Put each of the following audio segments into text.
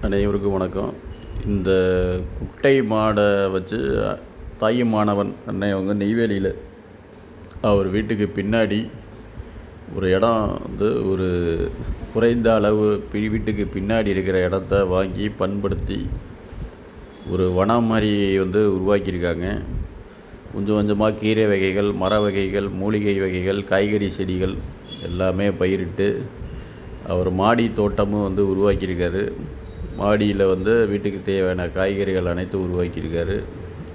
அனைவருக்கும் வணக்கம். இந்த குட்டை மாடை வச்சு தாயுமானவன் அண்ணன் அவங்க நெய்வேலியில் அவர் வீட்டுக்கு பின்னாடி ஒரு இடம் வந்து ஒரு குறைந்த அளவு பி- வீட்டுக்கு பின்னாடி இருக்கிற இடத்த வாங்கி பண்படுத்தி ஒரு வனம் மாதிரி வந்து உருவாக்கியிருக்காங்க. கொஞ்சம் கொஞ்சமாக கீரை வகைகள் மர வகைகள் மூலிகை வகைகள் காய்கறி செடிகள் எல்லாமே பயிரிட்டு அவர் மாடி தோட்டமும் வந்து உருவாக்கியிருக்காரு. மாடியில் வந்து வீட்டுக்கு தேவையான காய்கறிகள் அனைத்தும் உருவாக்கியிருக்காரு.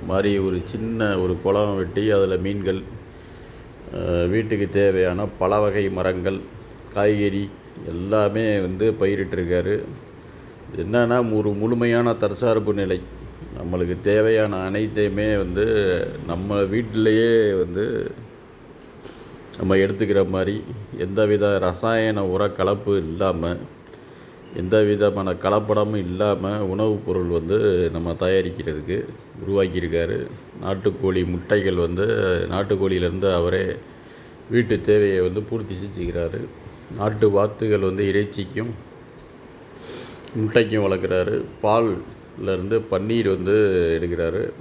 மாதிரி ஒரு சின்ன ஒரு குளம் வெட்டி அதில் மீன்கள் வீட்டுக்கு தேவையான பல வகை மரங்கள் காய்கறி எல்லாமே வந்து பயிரிட்டிருக்காரு. என்னென்னா ஒரு முழுமையான தற்சார்பு நிலை. நம்மளுக்கு தேவையான அனைத்தையுமே வந்து நம்ம வீட்டிலையே வந்து நம்ம எடுத்துக்கிற மாதிரி எந்தவித ரசாயன உர கலப்பு இல்லாமல் எந்த விதமான கலப்படமும் இல்லாமல் உணவுப் பொருள் வந்து நம்ம தயாரிக்கிறதுக்கு உருவாக்கியிருக்காரு. நாட்டுக்கோழி முட்டைகள் வந்து நாட்டுக்கோழியிலேருந்து அவரே வீட்டு தேவையை வந்து பூர்த்தி செஞ்சுக்கிறாரு. நாட்டு வாத்துகள் வந்து இறைச்சிக்கும் முட்டைக்கும் வளர்க்குறாரு. பால்லேருந்து பன்னீர் வந்து எடுக்கிறாரு.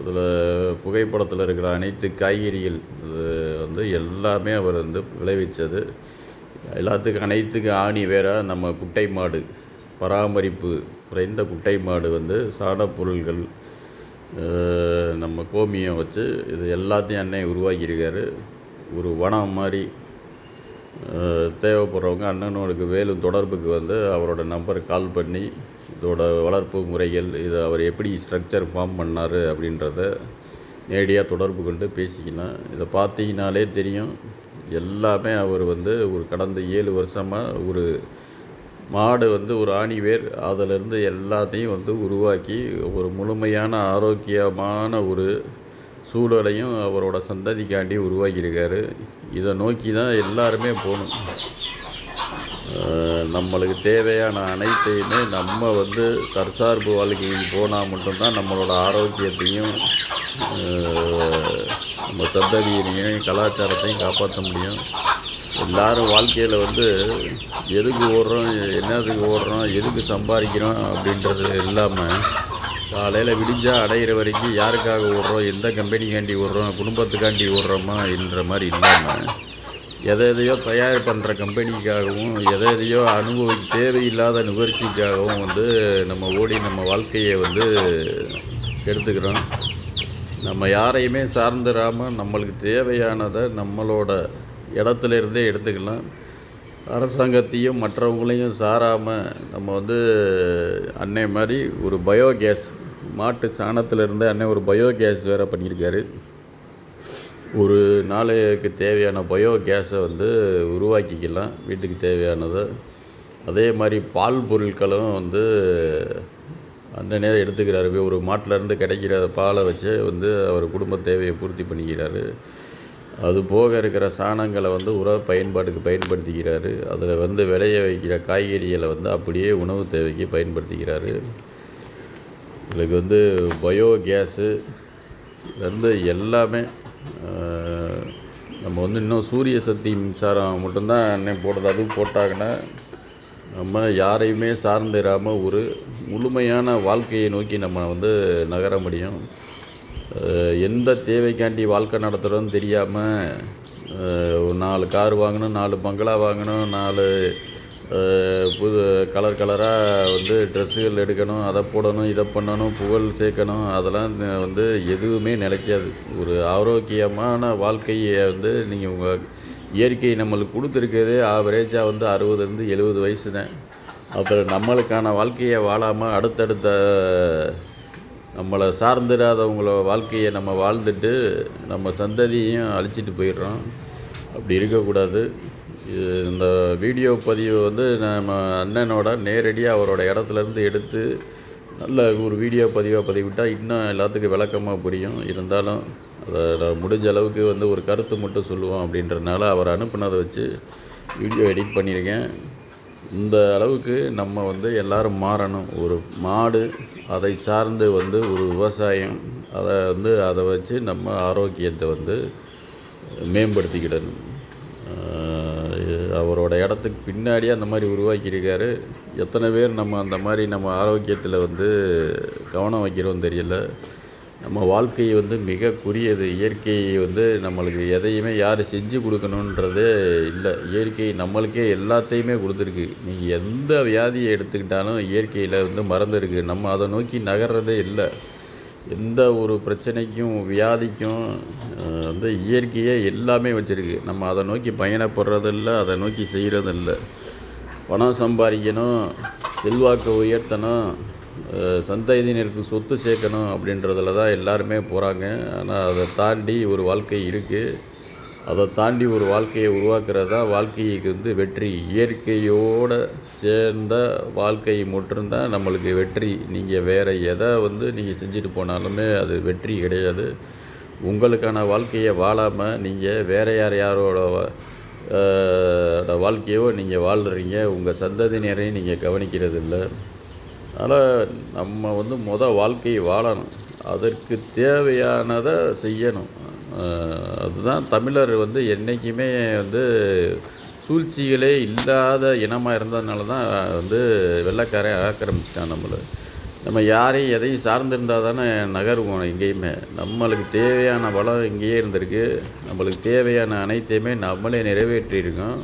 அதில் புகைப்படத்தில் இருக்கிற அனைத்து காய்கறிகள் வந்து எல்லாமே அவர் வந்து விளைவித்தது எல்லாத்துக்கும் அனைத்துக்கும் ஆணி வேறாக நம்ம குட்டை மாடு. பராமரிப்பு குறைந்த குட்டை மாடு வந்து சாணப்பொருள்கள் நம்ம கோமியம் வச்சு இது எல்லாத்தையும் அண்ணன் உருவாக்கியிருக்காரு. ஒரு வனம் மாதிரி தேவைப்படுறவங்க அண்ணனோருக்கு வேலும் தொடர்புக்கு வந்து அவரோட நம்பருக்கு கால் பண்ணி இதோட வளர்ப்பு முறைகள் இதை அவர் எப்படி ஸ்ட்ரக்சர் ஃபார்ம் பண்ணார் அப்படின்றத நேரடியாக தொடர்பு கொண்டு பேசிக்கலாம் இதை பார்த்தீங்கனாலே தெரியும். எல்லாமே அவர் வந்து ஒரு கடந்த ஏழு வருஷமாக ஒரு மாடு வந்து ஒரு ஆணிவேர் அதிலிருந்து எல்லாத்தையும் வந்து உருவாக்கி ஒரு முழுமையான ஆரோக்கியமான ஒரு சூழலையும் அவரோட சந்ததிக்காண்டி உருவாக்கியிருக்காரு. இதை நோக்கி தான் எல்லாருமே போகணும். நம்மளுக்கு தேவையான அனைத்தையுமே நம்ம வந்து தற்சார்பு வாழ்க்கையில் போனால் மட்டும்தான் நம்மளோட ஆரோக்கியத்தையும் நம்ம சந்ததியினையும் கலாச்சாரத்தையும் காப்பாற்ற முடியும். எல்லாரும் வாழ்க்கையில் வந்து எதுக்கு ஓடுறோம் என்னதுக்கு ஓடுறோம் எதுக்கு சம்பாதிக்கிறோம் அப்படின்றது இல்லாமல் காலையில் விடிஞ்சால் அடையிற வரைக்கும் யாருக்காக ஓடுறோம் எந்த கம்பெனிக்காண்டி ஓடுறோம் குடும்பத்துக்காண்டி ஓடுறோமா என்ற மாதிரி இல்லாமல் எதை எதையோ தயார் பண்ணுற கம்பெனிக்காகவும் எதை எதையோ அனுபவி தேவையில்லாத நுகர்ச்சிக்காகவும் வந்து நம்ம ஓடி நம்ம வாழ்க்கையை வந்து எடுத்துக்கிறோம் நம்ம யாரையுமே சார்ந்துடாமல் நம்மளுக்கு தேவையானதை நம்மளோட இடத்துல இருந்தே எடுத்துக்கலாம். அரசாங்கத்தையும் மற்றவங்களையும் சாராமல் நம்ம வந்து அன்னை மாதிரி ஒரு பயோகேஸ் மாட்டு சாணத்திலிருந்து அன்னை ஒரு பயோகேஸ் வேறு பண்ணியிருக்காரு. ஒரு நாளைக்கு தேவையான பயோ கேஸை வந்து உருவாக்கிக்கலாம் வீட்டுக்கு தேவையானதை. அதே மாதிரி பால் பொருட்களும் வந்து அந்த நேரம் எடுத்துக்கிறாரு. ஒரு மாட்டிலேருந்து கிடைக்கிற பாலை வச்சு வந்து அவர் குடும்ப தேவையை பூர்த்தி பண்ணிக்கிறாரு. அது போக இருக்கிற சாணங்களை வந்து உர பயன்பாட்டுக்கு பயன்படுத்திக்கிறாரு. அதில் வந்து விளைய வைக்கிற காய்கறிகளை வந்து அப்படியே உணவு தேவைக்கு பயன்படுத்திக்கிறாரு. இதுக்கு வந்து பயோ கேஸு வந்து எல்லாமே நம்ம வந்து இன்னும் சூரிய சக்தி மின்சாரம் மட்டும்தான் என்ன போடுறது. அதுவும் போட்டாங்கன்னா நம்ம யாரையுமே சார்ந்திராமல் ஒரு முழுமையான வாழ்க்கையை நோக்கி நம்ம வந்து நகர முடியும். எந்த தேவைக்காண்டி வாழ்க்கை நடத்துகிறோன்னு தெரியாமல் ஒரு நாலு கார் வாங்கணும் நாலு பங்களா வாங்கணும் நாலு புது கலர் கலராக வந்து ட்ரெஸ்ஸுகள் எடுக்கணும் அதை போடணும் இதை பண்ணணும் புகழ் சேர்க்கணும் அதெல்லாம் வந்து எதுவுமே நிலைக்காது. ஒரு ஆரோக்கியமான வாழ்க்கையை வந்து நீங்கள் உங்கள் இயற்கை நம்மளுக்கு கொடுத்துருக்கிறதே. ஆவரேஜாக வந்து அறுபதுலேருந்து எழுபது வயசு தான் அப்புறம் நம்மளுக்கான வாழ்க்கையை வாழாமல் அடுத்தடுத்த நம்மளை சார்ந்திராதவங்கள வாழ்க்கையை நம்ம வாழ்ந்துட்டு நம்ம சந்ததியையும் அழிச்சிட்டு போயிடுறோம். அப்படி இருக்கக்கூடாது. இந்த வீடியோ பதிவு வந்து நம்ம அண்ணனோட நேரடியாக அவரோட இடத்துலேருந்து எடுத்து நல்ல ஒரு வீடியோ பதிவாக பதிவிட்டால் இன்னும் எல்லாத்துக்கும் விளக்கமாக புரியும். இருந்தாலும் அதை நான் முடிஞ்ச அளவுக்கு வந்து ஒரு கருத்து மட்டும் சொல்லுவோம் அப்படின்றனால அவர் அனுப்புனதை வச்சு வீடியோ எடிட் பண்ணியிருக்கேன். இந்த அளவுக்கு நம்ம வந்து எல்லோரும் மாறணும். ஒரு மாடு அதை சார்ந்து வந்து ஒரு விவசாயம் அதை வந்து அதை வச்சு நம்ம ஆரோக்கியத்தை வந்து மேம்படுத்திக்கிடணும். ஆஹ் இடத்துக்கு பின்னாடியே அந்த மாதிரி உருவாக்கியிருக்காரு. எத்தனை பேர் நம்ம அந்த மாதிரி நம்ம ஆரோக்கியத்தில் வந்து கவனம் வைக்கிறோம் தெரியல. நம்ம வாழ்க்கை வந்து மிக குறியது இயற்கை வந்து நம்மளுக்கு எதையுமே யார் செஞ்சு கொடுக்கணுன்றதே இல்லை. இயற்கை நம்மளுக்கே எல்லாத்தையுமே கொடுத்துருக்கு. நீங்கள் எந்த வியாதியை எடுத்துக்கிட்டாலும் இயற்கையில் வந்து மறந்துருக்கு. நம்ம அதை நோக்கி நகர்றதே இல்லை. எந்த ஒரு பிரச்சனைக்கும் வியாதிக்கும் வந்து இயற்கையே எல்லாமே வச்சுருக்கு. நம்ம அதை நோக்கி பயணப்படுறதில்ல அதை நோக்கி செய்கிறதில்ல பணம் சம்பாதிக்கணும் செல்வாக்கு உயர்த்தணும் அஹ், சந்ததியினருக்கு சொத்து சேர்க்கணும் அப்படின்றதுல தான் எல்லாருமே போகிறாங்க ஆனால் அதை தாண்டி ஒரு வாழ்க்கை இருக்குது அதை தாண்டி ஒரு வாழ்க்கையை உருவாக்குறதா? வாழ்க்கைக்கு வந்து வெற்றி. இயற்கையோடு சேர்ந்த வாழ்க்கை மட்டும்தான் நம்மளுக்கு வெற்றி. நீங்கள் வேறு எதை வந்து நீங்கள் செஞ்சுட்டு போனாலுமே அது வெற்றி கிடையாது. உங்களுக்கான வாழ்க்கையை வாழாமல் நீங்கள் வேறு யார் யாரோட வாழ்க்கையோ நீங்கள் வாழ்கிறீங்க உங்கள் சந்ததியினரையும் நீங்கள் கவனிக்கிறது இல்லை அதனால் நம்ம வந்து மொதல் வாழ்க்கையை வாழணும். அதற்கு தேவையானதை செய்யணும். அதுதான் தமிழர் வந்து என்றைக்குமே வந்து சூழ்ச்சிகளே இல்லாத இனமாக இருந்ததுனால தான் வந்து வெள்ளைக்காரன் ஆக்கிரமிச்சிட்டான் நம்மளை. நம்ம யாரையும் எதையும் சார்ந்திருந்தால் தானே நகருவோம் எங்கேயுமே. நம்மளுக்கு தேவையான வளம் இங்கேயே இருந்திருக்கு. நம்மளுக்கு தேவையான அனைத்தையுமே நம்மளே நிறைவேற்றியிருக்கோம்.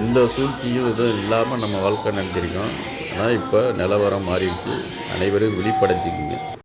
எந்த சூழ்ச்சியும் எதுவும் இல்லாமல் நம்ம வாழ்க்கை நடத்தியிருக்கோம் ஆனால் இப்போ நிலவரம் மாறிடுச்சு. அனைவரும் விழிப்படைச்சிக்கிங்க